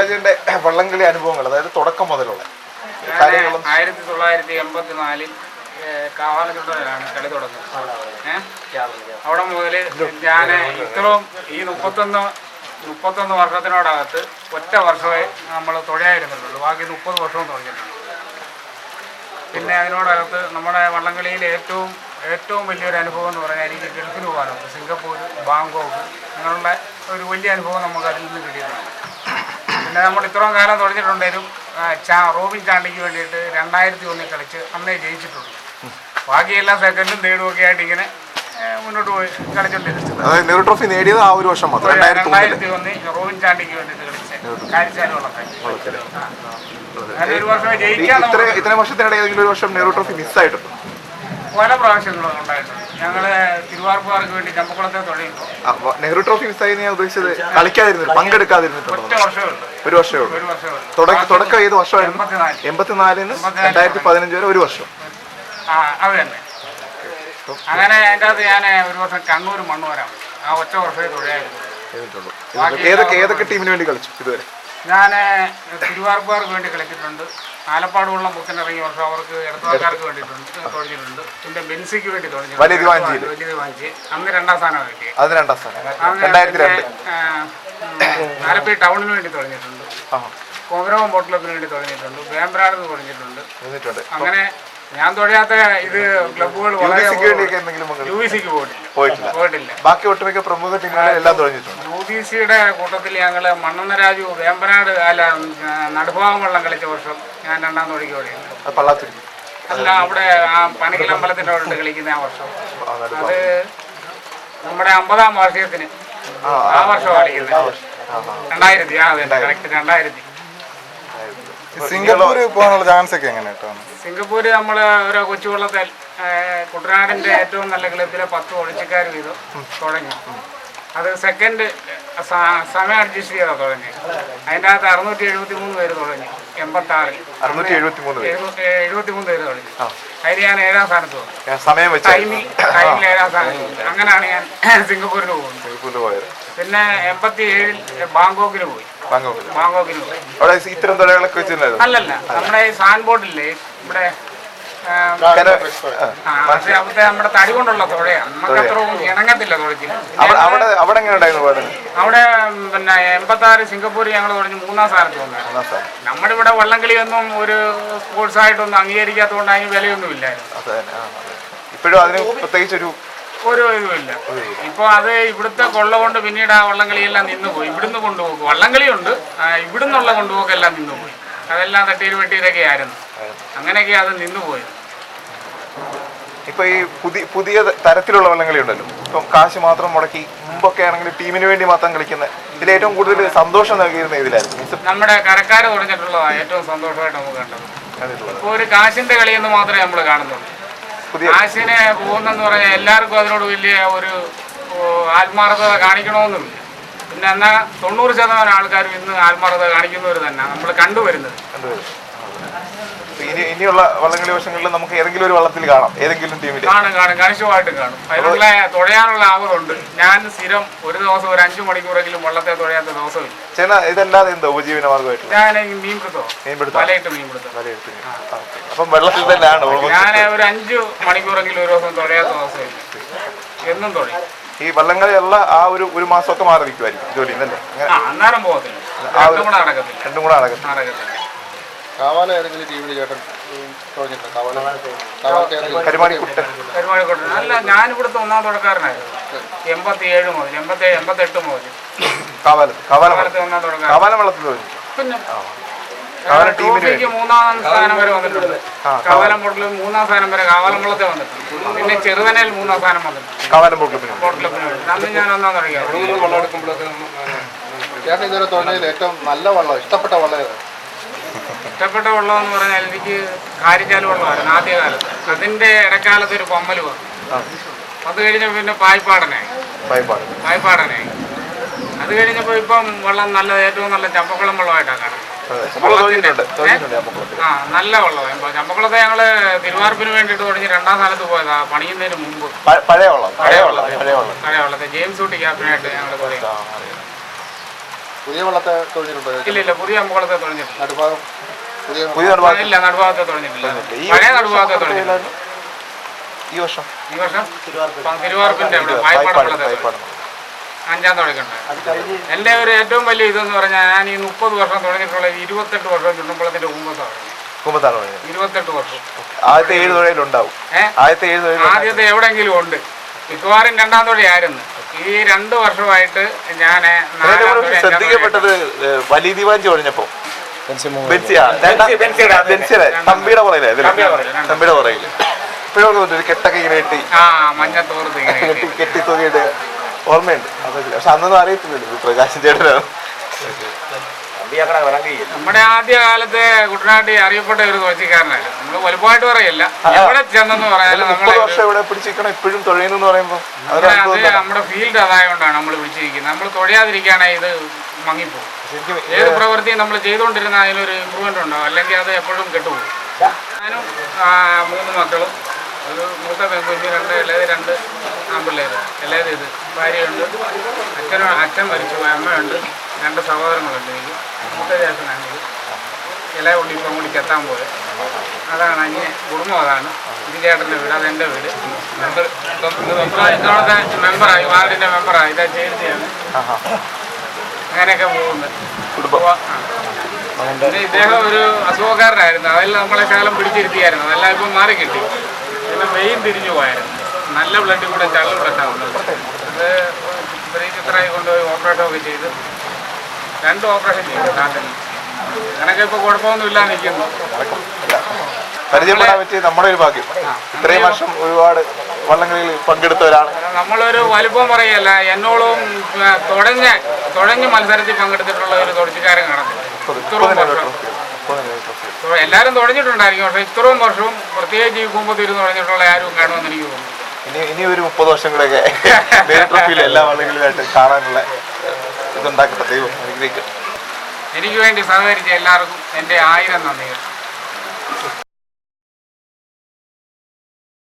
സുഖാജിന്റെ വള്ളംകളി അനുഭവങ്ങൾ അതായത് തുടക്കം മുതലുള്ള കാര്യങ്ങളും. ആയിരത്തി തൊള്ളായിരത്തി എൺപത്തി നാലിൽ കാവാലച്ചുണ്ടലാണ് കളി തുടങ്ങുന്നത്. അവിടെ മുതൽ ഞാൻ ഇത്രയും ഈ മുപ്പത്തൊന്ന് മുപ്പത്തൊന്ന് വർഷത്തിനോടകത്ത് ഒറ്റ വർഷമേ നമ്മൾ തുഴയായിരുന്നുള്ളൂ. ബാക്കി മുപ്പത് വർഷവും തുടങ്ങിയിട്ടുണ്ട് പിന്നെ അതിനോടകത്ത് നമ്മുടെ വള്ളംകളിയിൽ ഏറ്റവും ഏറ്റവും വലിയൊരു അനുഭവം എന്ന് പറഞ്ഞാൽ എനിക്ക് ഗൾഫിന് പോകാനുണ്ട് സിംഗപ്പൂർ ബാങ്കോക്ക് അങ്ങനെയുള്ള ഒരു വലിയ അനുഭവം നമുക്ക് അതിൽ നിന്ന് കിട്ടിയിട്ടുണ്ട്. പിന്നെ നമ്മൾ ഇത്രയും കാലം തുടങ്ങിയിട്ടുണ്ടെങ്കിലും ചാ റോബിൻ ചാണ്ടിക്ക് വേണ്ടിയിട്ട് രണ്ടായിരത്തി ഒന്നിൽ കളിച്ച് അന്നേ ജയിച്ചിട്ടുണ്ട്. ബാക്കിയെല്ലാം സെക്കൻഡും തേർഡും ഒക്കെ ആയിട്ട് ഇങ്ങനെ മുന്നോട്ട് പോയി കളിച്ചോണ്ടിരുന്നത് ട്രോഫി നേടിയത് ആ ഒരു വർഷം മാത്രം രണ്ടായിരത്തി ഒന്നിൽ റോബിൻ ചാണ്ടിക്ക് വേണ്ടിയിട്ട് കളിച്ച് കാരിച്ചാലുള്ളൊക്കെ ഒരു വർഷം ജയിക്കാൻ ഇത്ര ഇത്രയും വർഷത്തിനിടയിൽ ഏതെങ്കിലും ഒരു വർഷം നെഹ്റു ട്രോഫി മിസ്സായിട്ടുണ്ട് പല പ്രാവശ്യങ്ങളും ഉണ്ടായിട്ടുണ്ട്. ഞങ്ങൾ തിരുവാർപ്പുകാർക്ക് വേണ്ടി ചമ്പക്കുളത്തെ തൊഴിലുണ്ടോ വ- നെഹ്റു ട്രോഫി മിസ്സായി ഞാൻ ഉദ്ദേശിച്ചത് കളിക്കാതിരുന്നു പങ്കെടുക്കാതിരുന്നിട്ടുണ്ടോ ഒരു വർഷമേ ഉള്ളൂ. തുടക്ക ഏത് വർഷമായിരുന്നു? എൺപത്തിനാല്. എൺപത്തിനാലിന് രണ്ടായിരത്തി പതിനഞ്ച് വരെ ഒരു വർഷം. അത് തന്നെ. അങ്ങനെ അതിന്റെ അകത്ത് ഞാൻ ഒരു വർഷം കണ്ണൂർ മണ്ണൂരാണ്. ആ ഒറ്റ വർഷമേ തൊഴിലായിരുന്നു. ഏതൊക്കെ ഏതൊക്കെ ടീമിന് വേണ്ടി കളിച്ചു ഇതുവരെ? ഞാൻ തിരുവാർപ്പുകാർക്ക് വേണ്ടി കളിച്ചിട്ടുണ്ട്. ആലപ്പാട് വെള്ളം ബുക്കിനിറങ്ങിയ വർഷം അവർക്ക് ഇടത്തുകാർക്ക് വേണ്ടിയിട്ടുണ്ട് തുഴഞ്ഞിട്ടുണ്ട്. പിന്നെ ബെൻസിക്ക് വേണ്ടി തുഴഞ്ഞിട്ടുണ്ട്. വലിയ വാങ്ങിച്ച് അന്ന് രണ്ടാം സ്ഥാനം കിട്ടി അത് രണ്ടാം സ്ഥാനം. ആലപ്പി ടൗണിന് വേണ്ടി തുഴഞ്ഞിട്ടുണ്ട്. കോമരവം കോമരവും ബോട്ട് വേണ്ടി തുഴഞ്ഞിട്ടുണ്ട്. വേമ്പനാട് തുഴഞ്ഞിട്ടുണ്ട്. അങ്ങനെ ഞാൻ തുഴയാത്ത ഇത് ക്ലബുകൾ വളരെ? യു വി സിക്ക് പോയിട്ടില്ല. പോയിട്ടില്ല. ബാക്കി ഒട്ടുമിക്ക പ്രമുഖ ടീമുകളെല്ലാം തുടങ്ങിയിട്ടുണ്ട് ബി സിയുടെ കൂട്ടത്തിൽ ഞങ്ങൾ മണ്ണെണ്ണ രാജു വേമ്പനാട് അല്ല നടുഭാഗം വെള്ളം കളിച്ച വർഷം ഞാൻ രണ്ടാം തോടിക്ക് ഓടിയുണ്ട് അല്ല അവിടെ ആ പനകിലമ്പലത്തിന്റെ അവിടെ കളിക്കുന്ന ആ വർഷം. അത് നമ്മുടെ അമ്പതാം വാർഷികത്തിന് ആ വർഷം കളിക്കുന്നത് രണ്ടായിരത്തി ആ അതെ കറക്റ്റ് രണ്ടായിരത്തി. സിംഗപ്പൂർ പോകാനുള്ള ചാൻസ് ഒക്കെ എങ്ങനെ സിംഗപ്പൂര് നമ്മൾ ഒരു കൊച്ചുവള്ളത്തിൽ കുട്ടനാടിന്റെ ഏറ്റവും നല്ല ക്ലബിലെ പത്ത് ഒളിച്ചക്കാർ വീതം തുടങ്ങി. അത് സെക്കൻഡ് സമയം അഡ്ജസ്റ്റ് ചെയ്താൽ തുടങ്ങി. അതിന്റെ അകത്ത് അറുന്നൂറ്റി എഴുപത്തി മൂന്ന് പേര് തുടങ്ങി. എൺപത്തി ആറിൽ അറുന്നൂറ്റി എഴുപത്തി മൂന്ന് പേര്. എഴുപത്തി മൂന്ന് പേര് തുടങ്ങി. അതിൽ ഞാൻ ഏഴാം സ്ഥാനത്ത് പോകും സമയം വെച്ച. ടൈമിൽ ടൈമിൽ ഏഴാം സ്ഥാനത്ത് അങ്ങനെയാണ് ഞാൻ സിംഗപ്പൂരിൽ പോകുന്നത്. പോയത്. പിന്നെ എൺപത്തി ഏഴിൽ ബാങ്കോക്കിൽ പോയി. ബാങ്കോക്കിൽ ബാങ്കോക്കിൽ പോയി. അവിടെ ഇത്തരം തുഴകളൊക്കെ വെച്ചിട്ടുണ്ടായിരുന്നു. അല്ലല്ല നമ്മുടെ ഈ സാൻ ബോർഡില്ലേ ഇവിടെ അവിടുത്തെ നമ്മുടെ തടി കൊണ്ടുള്ള തുഴയാണ്. നമുക്ക് ഇണങ്ങത്തില്ല അവിടെ അവിടെ പിന്നെ എൺപത്തി ആറ് സിംഗപ്പൂർ ഞങ്ങൾ തുടങ്ങി മൂന്നാം സ്ഥാനത്ത്. വന്നായിരുന്നു നമ്മുടെ ഇവിടെ വള്ളംകളിയൊന്നും ഒരു സ്പോർട്സ് ആയിട്ടൊന്നും അംഗീകരിക്കാത്തതുകൊണ്ട് അതിന് വിലയൊന്നും ഇല്ലായിരുന്നു. ഇപ്പോഴും അതിന് പ്രത്യേകിച്ച് ഒരു ഇതുമില്ല. ഇപ്പോൾ അത് ഇവിടുത്തെ കൊള്ള കൊണ്ട് പിന്നീട് ആ വള്ളംകളിയെല്ലാം നിന്നുപോയി. ഇവിടുന്ന് കൊണ്ടുപോകും വള്ളംകളിയുണ്ട്. ഇവിടുന്നുള്ള കൊണ്ടുപോക്കെല്ലാം നിന്നുപോയി. അതെല്ലാം തട്ടിയിൽ വെട്ടിയിലൊക്കെ ആയിരുന്നു അങ്ങനെയൊക്കെ അത് നിന്നുപോയത് ഇപ്പൊ ഈ പുതിയ പുതിയ തരത്തിലുള്ള വള്ളംകളി ഉണ്ടല്ലോ. ഇപ്പം കാശ് മാത്രം മുടക്കി മുമ്പൊക്കെ ആണെങ്കിൽ ടീമിന് വേണ്ടി മാത്രം കളിക്കുന്ന ഇതിൽ ഏറ്റവും കൂടുതൽ സന്തോഷം നൽകിയിരുന്ന ഇതിലായിരുന്നു നമ്മുടെ കരക്കാർ കുറഞ്ഞിട്ടുള്ളതാണ് ഏറ്റവും സന്തോഷമായിട്ട് നമുക്ക് കണ്ടത്. ഇപ്പോൾ ഒരു കാശിന്റെ കളിയെന്ന് മാത്രമേ നമ്മൾ കാണുന്നുള്ളൂ. കാശിനെ പോകുന്നെന്ന് പറഞ്ഞാൽ എല്ലാവർക്കും അതിനോട് വലിയ ഒരു ആത്മാർത്ഥത കാണിക്കണമെന്നില്ല. പിന്നെ എന്നാൽ തൊണ്ണൂറ് ശതമാനം ആൾക്കാരും ഇന്ന് ആത്മാർത്ഥത കാണിക്കുന്നവർ തന്നെ. നമ്മൾ കണ്ടുവരുന്നത്. ഇനി ഇനിയുള്ള വള്ളംകളി വർഷങ്ങളിൽ നമുക്ക് ഏതെങ്കിലും ഒരു വള്ളത്തിൽ കാണാം. ഏതെങ്കിലും ടീമിൽ കാണും കാണും. കാണിച്ചുമായിട്ടും കാണും. അതിനുള്ള തുഴയാനുള്ള ആഗ്രഹമുണ്ട്. ഞാൻ സ്ഥിരം ഒരു ദിവസം ഒരു അഞ്ചു മണിക്കൂറെങ്കിലും വള്ളത്തെ തുഴയാത്ത ദിവസമില്ല ചേന ഇതല്ലാതെ എന്താ ഉപജീവന മാർഗമായിട്ട് ഞാൻ മീൻപിടുത്തോ മീൻപിടുത്തോ. വലയിട്ട് മീൻപിടുത്തം ഓക്കേ. അപ്പം വെള്ളത്തിൽ തന്നെയാണ് ഞാൻ ഒരു അഞ്ചു മണിക്കൂറെങ്കിലും ഒരു ദിവസം തുഴയാത്ത ദിവസമില്ല എന്നും തുഴയും ഈ വള്ളംകളിയുള്ള ആ ഒരു ഒരു മാസമൊക്കെ മാറി നിൽക്കുമായിരിക്കും ജോലി അല്ലേ അന്നേരം പോകത്തില്ല. രണ്ടും കൂടെ നടക്കത്തില്ല. രണ്ടും കൂടെ അടക്കത്തില്ല നടക്കത്തില്ല. കാവാല ഏതെങ്കിലും ടീമിൽ ചേട്ടൻ തുടങ്ങിയിട്ടുണ്ട് കാവാല കാവാലത്തെ ഏതെങ്കിലും കരുമാടി കുട്ടൻ പെരുമാളിക്കോട്ടെ അല്ല ഞാൻ ഇവിടുത്തെ ഒന്നാം തുടക്കാരനായിരുന്നു. എൺപത്തി ഏഴ് മുതൽ എൺപത്തി എൺപത്തെട്ട് മുതൽ. കാവാലം കാവാലം വള്ളം. കാലത്തെ ഒന്നാം തുടക്കാരൻ. കാവാലം വള്ളത്തിൽ തുടങ്ങി പിന്നെ കാവാലം ടീമിന് ട്രോഫിക്ക് മൂന്നാം സ്ഥാനം വരെ വന്നിട്ടുണ്ട്. കാവാലം ബോട്ടിൽ മൂന്നാം സ്ഥാനം വരെ കാവാലം വള്ളത്തെ വന്നിട്ടുണ്ട്. പിന്നെ ചെറുതനയിൽ മൂന്നാം സ്ഥാനം വന്നിട്ടുണ്ട്. കാവാലം ബോട്ടിൽ ബോട്ട് ക്ലബിന് വേണ്ടി അന്ന് ഞാൻ ഒന്നാം തുടങ്ങിയത്. ചേട്ടൻ ഇതുവരെ തുടങ്ങിയതിൽ ഏറ്റവും നല്ല വള്ളം ഇഷ്ടപ്പെട്ട വള്ളം ഏതാ? ഇഷ്ടപ്പെട്ട വെള്ളം എന്ന് പറഞ്ഞാൽ എനിക്ക് കാരിച്ചാൽ വെള്ളമായിരുന്നു ആദ്യകാലത്ത്. അതിന്റെ ഇടക്കാലത്ത് ഒരു പൊമ്മൽ വന്നു അത് കഴിഞ്ഞ പിന്നെ പായ്പാടനായി. പായ്പാടനായി. അത് കഴിഞ്ഞപ്പോൾ ഇപ്പം വെള്ളം നല്ല ഏറ്റവും നല്ല ചമ്പക്കുളം വെള്ളമായിട്ടാണ് കാണുന്നത്. ആ നല്ല വെള്ളമാണ് ചമ്പക്കുളത്തെ ഞങ്ങൾ തിരുവാർപ്പിന് വേണ്ടിയിട്ട് തുടങ്ങി രണ്ടാം സ്ഥാനത്ത് പോയതാ പണിയുന്നതിന് മുമ്പ്. പഴയ വള്ളം പഴയ വള്ളം പഴയ വള്ളം. പഴയ വെള്ളത്തെ ജെയിംസ് ഊട്ടി ക്യാപ്റ്റനായിട്ട് ഞങ്ങൾ തുടങ്ങി പുതിയ വെള്ളത്തെ തൊഴിഞ്ഞിട്ടുണ്ടോ ഇല്ല ഇല്ല പുതിയ അമ്പകുളത്തെ തുഴഞ്ഞിട്ടില്ല നടുഭാഗം. പുതിയ തുഴഞ്ഞിട്ടില്ല പഴയ വർഷം നടുഭാഗത്തെ തുഴഞ്ഞിട്ടില്ല ഈ വർഷം? ഈ വർഷം? തിരുവാർപ്പിന്റെ അവിടെ അഞ്ചാം തുടങ്ങിയിട്ടുണ്ട് എന്റെ ഒരു ഏറ്റവും വലിയ ഇതെന്ന് പറഞ്ഞാൽ ഞാൻ ഈ മുപ്പത് വർഷം തുടങ്ങിയിട്ടുള്ള ഇരുപത്തെട്ട് വർഷം ചുണ്ടുമ്പളത്തിന്റെ കുമ്പത്താണ് പറഞ്ഞത് ഇരുപത്തെട്ട് വർഷം. ആദ്യത്തെ ഏഴ് തുഴയിലുണ്ടാവും ആദ്യത്തെ ഏഴ് ആദ്യത്തെ എവിടെയെങ്കിലും ഉണ്ട്. മിക്കവാറും രണ്ടാം തുഴയായിരുന്നു ഈ രണ്ട് വർഷമായിട്ട് ഞാൻ ശ്രദ്ധിക്കപ്പെട്ടത് വലിയ ബെൻസിയാ ബെൻസിയുടെ തമ്പിയുടെ പുറയിലെ തമ്പിയുടെ പുറയിൽ ഇപ്പോഴും ഒരു കെട്ടൊക്കെ ഇങ്ങനെ കെട്ടി കെട്ടി കെട്ടി തൂങ്ങിയിട്ട് ഓർമ്മയുണ്ട് അതൊക്കെ പക്ഷെ അന്നൊന്നും അറിയത്തില്ലല്ലോ പ്രകാശൻ ചേട്ടനാണ് നമ്മുടെ ആദ്യ കാലത്തെ കുട്ടനാട്ടി അറിയപ്പെട്ട ഒരു കോച്ചിക്കാരനായിരുന്നു നമ്മൾ വലുപ്പമായിട്ട് പറയല്ല. എവിടെ ചെന്നെന്ന് പറയാനും ഇപ്പോഴും തുഴയുന്നു പറയുമ്പോൾ നമ്മുടെ ഫീൽഡ് അതായതുകൊണ്ടാണ് നമ്മൾ പിടിച്ചിരിക്കുന്നത് നമ്മൾ തുഴയാതിരിക്കുകയാണെങ്കിൽ ഇത് മങ്ങിപ്പോകും ഏത് പ്രവൃത്തിയും നമ്മൾ ചെയ്തുകൊണ്ടിരുന്ന അതിനൊരു ഇമ്പ്രൂവ്മെന്റ് ഉണ്ടാവും അല്ലെങ്കിൽ അത് എപ്പോഴും കെട്ടുപോകും. ഞാനും മൂന്ന് മക്കളും ഒരു മൂത്ത പെൺകുഞ്ഞ് രണ്ട് ഇളയത് രണ്ട് ആൺപിള്ളേർ ഇളയത് ഇത്. ഭാര്യയുണ്ട്. അച്ഛനും അച്ഛൻ മരിച്ചു. അമ്മയുണ്ട്. രണ്ട് സഹോദരങ്ങളുണ്ട് എനിക്ക്. മൂത്ത ചേട്ടനാണ് ഇത്. ഇല കൊണ്ട് ഇപ്പം കൂടി എത്താൻ പോയത് അതാണ് അന്യ കുടുംബം അതാണ്. ഇത് ചേട്ടന്റെ വീട്. അതെന്റെ വീട്. മെമ്പർ മെമ്പറായി വാർഡിന്റെ മെമ്പറായി ഇതാ ചേർച്ചയാണ് ആഹാ. അങ്ങനെയൊക്കെ പോകുന്നത് കുടുംബം. പിന്നെ ഇദ്ദേഹം ഒരു അസുഖക്കാരനായിരുന്നു. അതെല്ലാം നമ്മളെ ശകലം പിടിച്ചിരുത്തിയായിരുന്നു. അതെല്ലാം ഇപ്പം മാറി കിട്ടി പിന്നെ മെയിൻ തിരിഞ്ഞു പോയായിരുന്നു. നല്ല ബ്ലഡ് കൂടെ ചള്ളു ബ്ലഡാവുന്നത് അത് ശ്രീചിത്രായി കൊണ്ടുപോയി ഓപ്പറേഷൻ ഒക്കെ ചെയ്ത് രണ്ട് ഓപ്പറേഷൻ ചെയ്തു നാട്ടിൽ. അങ്ങനെയൊക്കെ ഇപ്പോൾ കുഴപ്പമൊന്നുമില്ല നിൽക്കുന്നു. പരിചയപ്പെടാൻ പറ്റിയ നമ്മുടെ ഒരു ഭാഗ്യം. ഇത്രയും വർഷം ഒരുപാട് വള്ളംകളിയിൽ പങ്കെടുത്തവരാണ്. നമ്മളൊരു വലുപ്പം പറയല്ല എന്നോളം തുടങ്ങി തുടങ്ങി മത്സരത്തിൽ പങ്കെടുത്തിട്ടുള്ള ഒരു തുടച്ചുകാരൻ കാണത്തില്ല എല്ലാവരും തുടങ്ങിയിട്ടുണ്ടായിരിക്കും. പക്ഷെ ഇത്രയും വർഷവും പ്രത്യേകിച്ച് ഈ കുമ്പത്തിരുന്ന് തുടങ്ങിയിട്ടുള്ള ആരും കാണുമെന്ന് എനിക്ക് തോന്നുന്നു. ഇനി ഇനി ഒരു മുപ്പത് വർഷം കൂടെയൊക്കെ ട്രോഫിയിൽ എല്ലാ വള്ളങ്ങളിലുമായിട്ട് കാണാനുള്ള ഇതുണ്ടാക്കട്ടെ. ദൈവം അനുഗ്രഹിക്കട്ടെ. എനിക്ക് വേണ്ടി സഹകരിച്ച എല്ലാവർക്കും എന്റെ ആയിരം നന്ദികൾ.